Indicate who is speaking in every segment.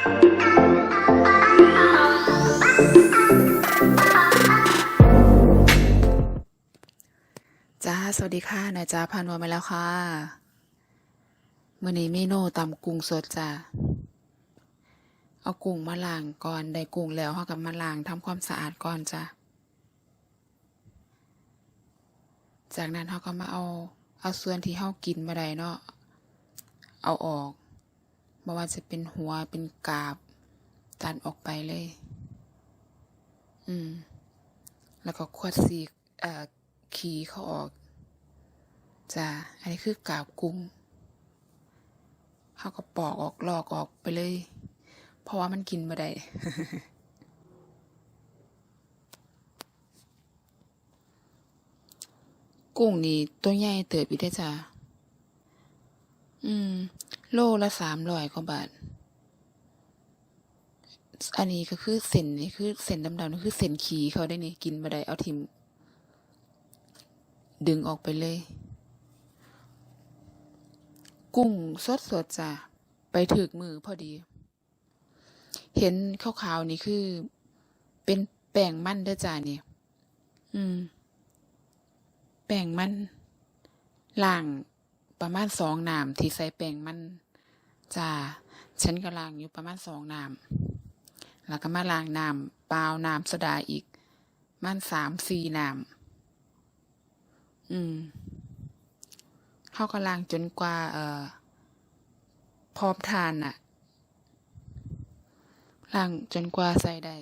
Speaker 1: จ้า สวัสดีค่ะนายจ้าพานวมาแล้วค่ะมื่อนี้เมนูตำกุ้งสดจ้าเอากุ้งมาล้างก่อนได้กุ้งแล้วเขากับมาล้างทำความสะอาดก่อนจ้าจากนั้นเขาก็มาเอาเอาส่วนที่เขากินมาได้เนาะเอาออก ไม่ว่าจะเป็นหัวเป็นกาบ ตัดออกไปเลย อืม แล้วก็ควดสีเอ่อขีเขาออกจ้าอันนี้คือกาบกุ้งเขาก็ปอกออกลอกออกไปเลย เพราะว่ามันกินมาได้กุ้งนี่ตัวใหญ่เติบอีได้จ้า อืม โลละสามร้อยกว่าบาท อันนี้ก็คือเส้นนี่คือเส้นดำๆนี่คือเส้นขีเขาได้นี่กินมาได้เอาทิม ดึงออกไปเลย กุ้งสดสดๆจ้ะไปถึกมือพอดี เห็นขาวๆนี่คือ เป็นแป้งมันเด้อจ้านี่อืม แป้งมันล่าง ประมาณสองน้ำที่ใส่แป้งมันจ้าฉันก็ล้างอยู่ประมาณสองน้ำแล้วก็มาล้างน้ำเปล่าน้ำโซดาอีก มันสามสี่น้ำอืมเขาก็ล้างจนกว่า เอ่อ พร้อมทานน่ะล้างจนกว่าใส่ได้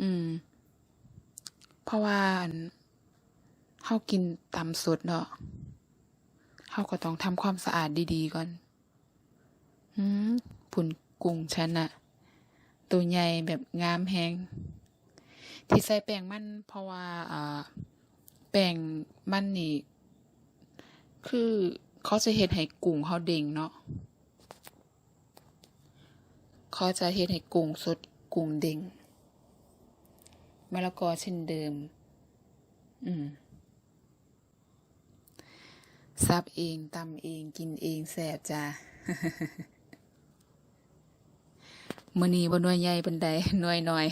Speaker 1: อืม เพราะว่าเขากินตำสดเนาะ เขาก็ต้องทำความสะอาดดีๆก่อนอืมผุนกุ้งฉันน่ะตัวใหญ่แบบงามแฮงที่ใส่แป้งมันเพราะว่าอ่าแป้งมันนี่ คือเขาจะเฮ็ดให้กุ้งเขาเด้งเนาะเขาจะเฮ็ดให้กุ้งสดกุ้งเด้งมะละกอเช่นเดิม อืม ซับเองตำเองกินเองแสบจ้ามือนีบ่หน่วยใหญ่ปานใดหน่วยน้อย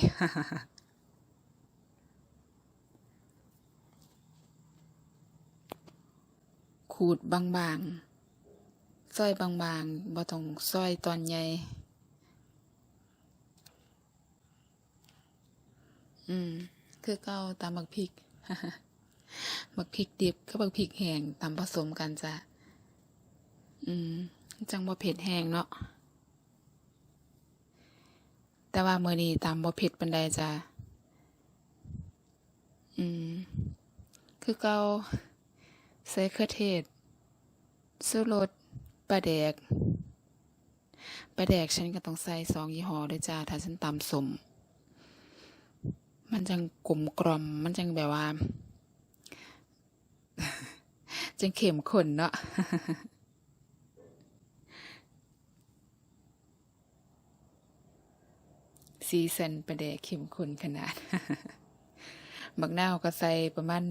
Speaker 1: ขูดบางๆซอยบางๆบ่ต้องซอยตอนใหญ่อืม คือเก่าตำบักพริก บักพริกดิบกับบักพริกแห้งตำผสมกันจ้ะ อืม จังบ่เผ็ดแห้งเนาะ แต่ว่ามื้อนี้ตำบ่เผ็ดปานใดจ้ะ อืม คือเก่าใส่เครือเทศสู้รสปลาแดกปลาแดกฉันก็ต้องใส่สองยี่ห้อด้วยจ้า ถ้าฉันตำสม มันจังกลมกล่อม มันจังแบบว่า จังเข้มขนเนาะสีสันปลาแดกเข้มขนขนาด บักนาก็ใส่ประมาณ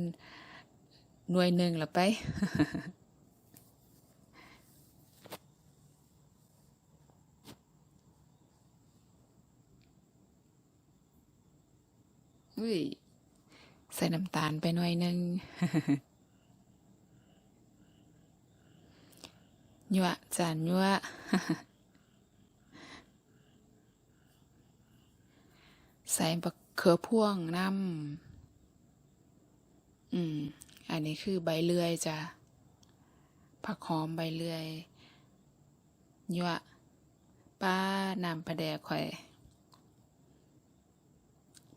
Speaker 1: หน่วยหนึ่งละไปอุ้ยใส่น้ำตาลไปหน่อยหนึง ยั่วจานยั่วใส่บักเขือพ่วงน้ำอืม อันนี้คือใบเลื่อยจ้ะผักหอมใบเลื่อยยั่วป้าน้ำปลาแดกข่อย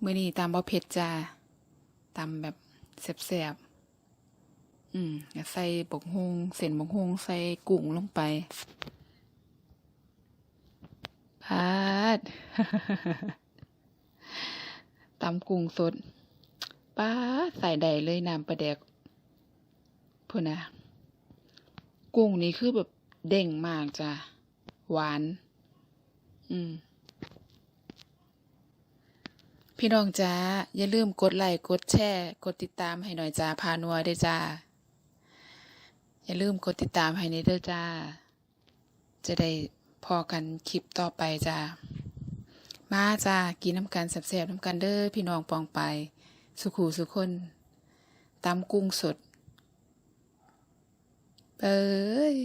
Speaker 1: มื้อนี้ตำบ่เผ็ดจ้าตำแบบแซ่บๆ อืมใส่บกฮงเส้นบกฮงใส่กุ้งลงไปพาดตำกุ้งสดป้าใส่ได้เลยน้ำปลาแดกพุ่นะ กุ้งนี่คือแบบเด้งมากจ้ะ หวาน อืม พี่น้องจ้าอย่าลืมกดไลค์กดแชร์ กดติดตามให้หน่อยจ้าพานัวได้จ้า อย่าลืมกดติดตามให้ในเด้อจ้า จะได้พอกันคลิปต่อไปจ้า มาจ้า กินน้ำกันแซ่บๆน้ำกันเด้อพี่น้องปองไป สุขูสุคนตำกุ้งสดเอ้ย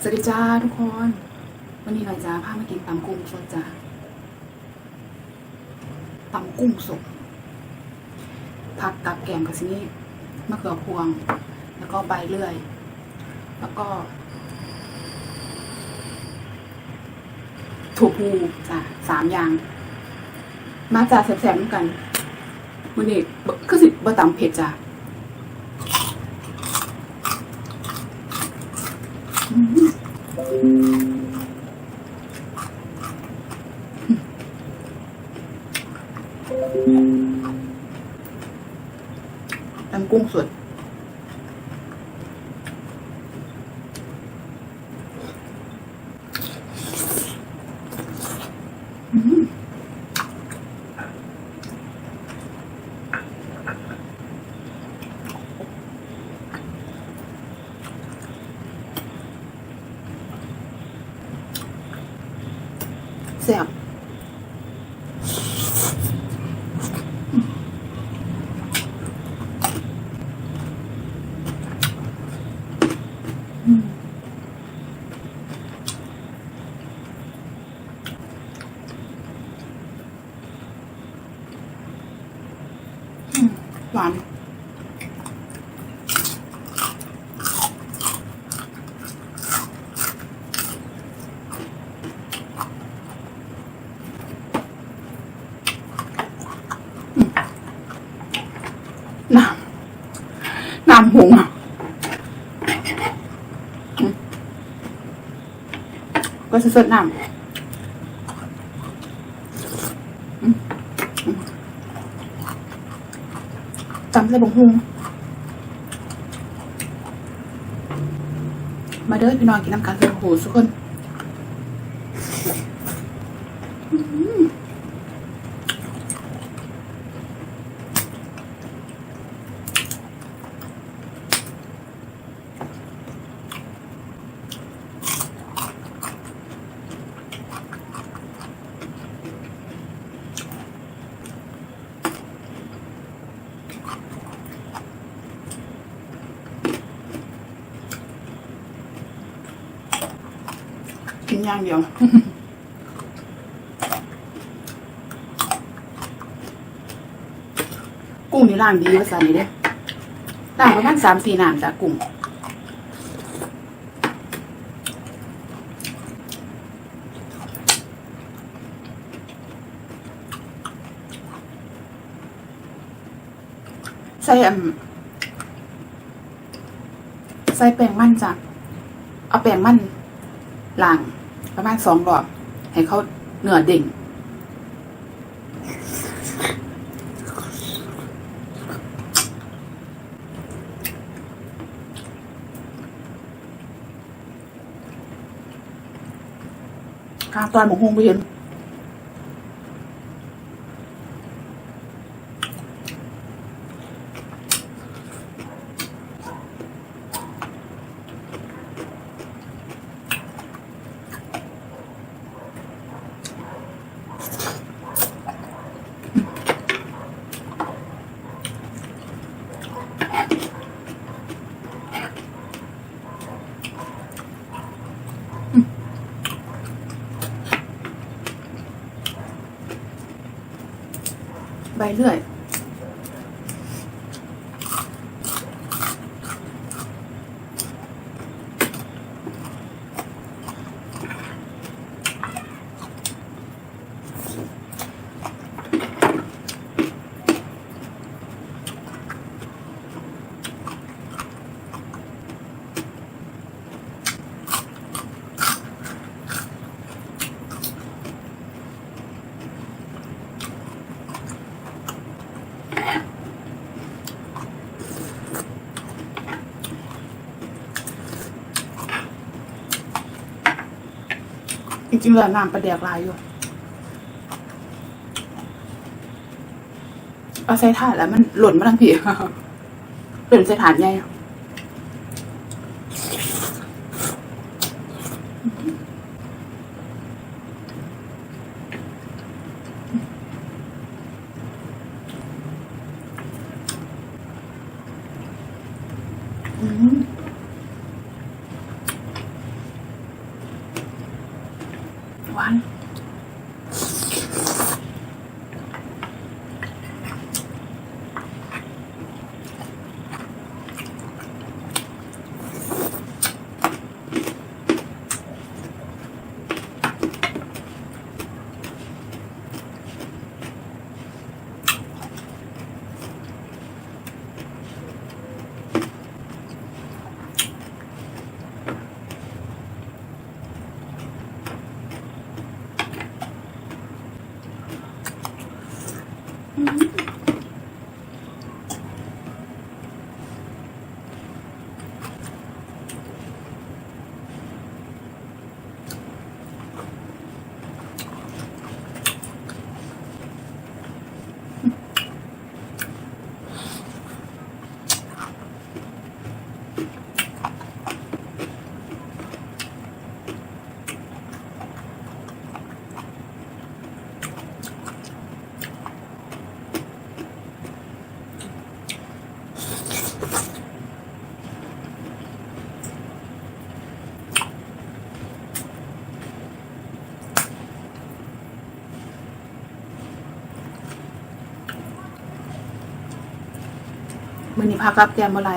Speaker 2: สวัสดีจ้าทุกคน วันนี้เราจะพามากินตำกุ้งสดจ้าตำกุ้งสดผักกับแกงกับซินี่มะเขือพวง แล้วก็ใบเลื่อย แล้วก็ถั่วพูจ้ะสามอย่าง มาจ้าแซ่บๆน้ำกันวันนี้บ่ก็สิบ่ตำเผ็ดจ้ะตำกุ้งสด แซ่บอืมอืมหวาน น้ำน้ำหงก็สดน้ำอืมอืมตำใส่บงฮุงมาเด้อพี่น้องกินน้ำกันเลยโหทุกคน อย่างเดียวกุ้งนี่ล่างดีภาษานี้เด้ล่างประมาณสามสี่น้ำจ้ะกุ้งใส่อันใส่แป้งมันจ้ะเอาแป้งมันล้าง ประมาณสองรอบ ให้เขาเนื้อเด่งตอนหมกฮงไปเห็น เรื่อย จริงๆแล้วน้ำปลาแดกลายอยู่เอาใส่ถาดแล้วมันหล่นมาทั้งผีหล่นใส่ถาดใหญ่อะ หวาน มันนี้พักรับแกมอะไร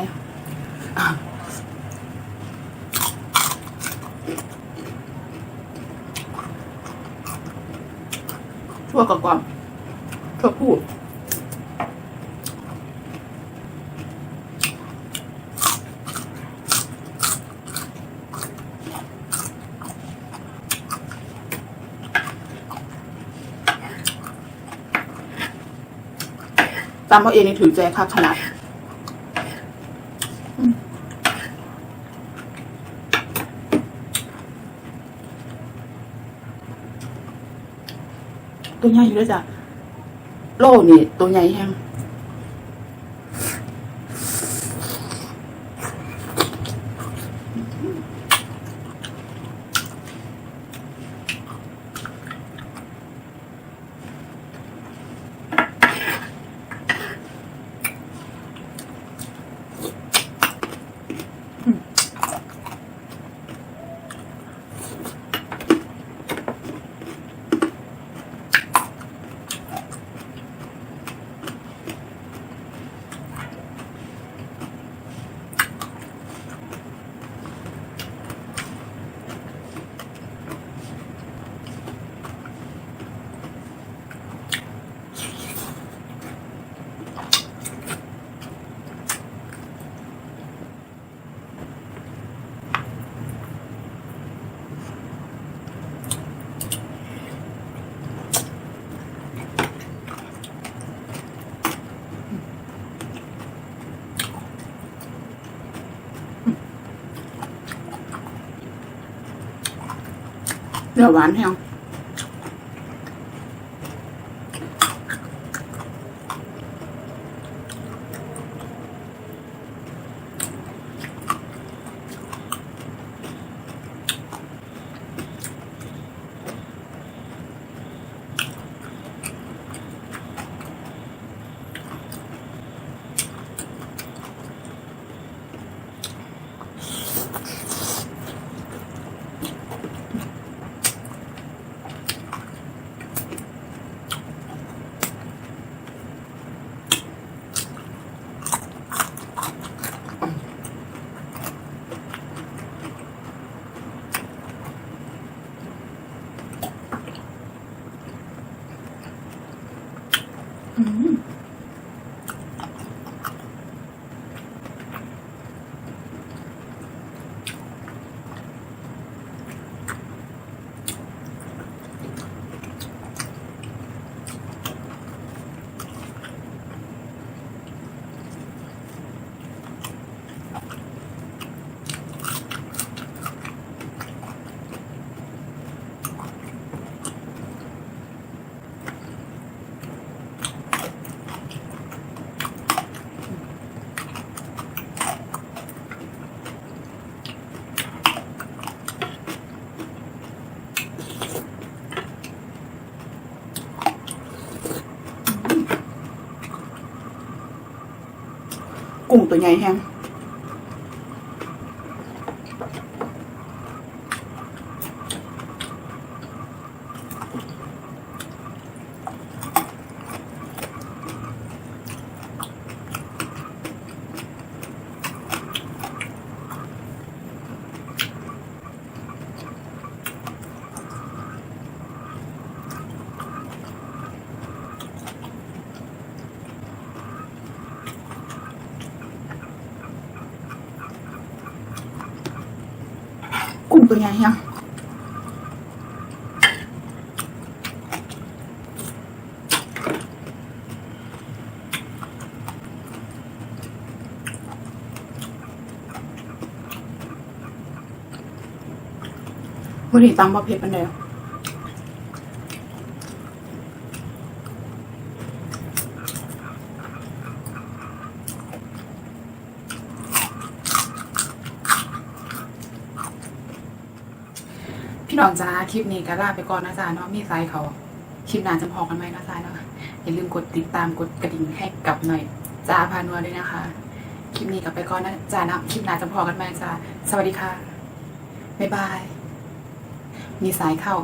Speaker 2: ชั่วกับความชั่วพูดตามเอาเองนี่ถือใจคักขนาด ตัวใหญ่อยู่ด้วยจ้ะโล่นี่ตัวใหญ่แฮง เนื้อห mm-hmm. กุ้งตัวใหญ่แฮง วันนี้ตำบะเพ็ดปันเดียวพี่น้องจ้า คลิปนี้ก็ลาไปก่อนนะจ๊ะเนาะมีไซส์เขาคลิปหน้าจะพอกันไหมนะจ๊ะเนาะอย่าลืมกดติดตามกดกระดิ่งให้กับหน่อยจ้าพานัวด้วยนะคะ คลิปนี้กลับไปก่อนนะจ้านะคลิปหน้าจะพอกันไหมจ้าสวัสดีค่ะบ๊ายบาย มีสายเข้า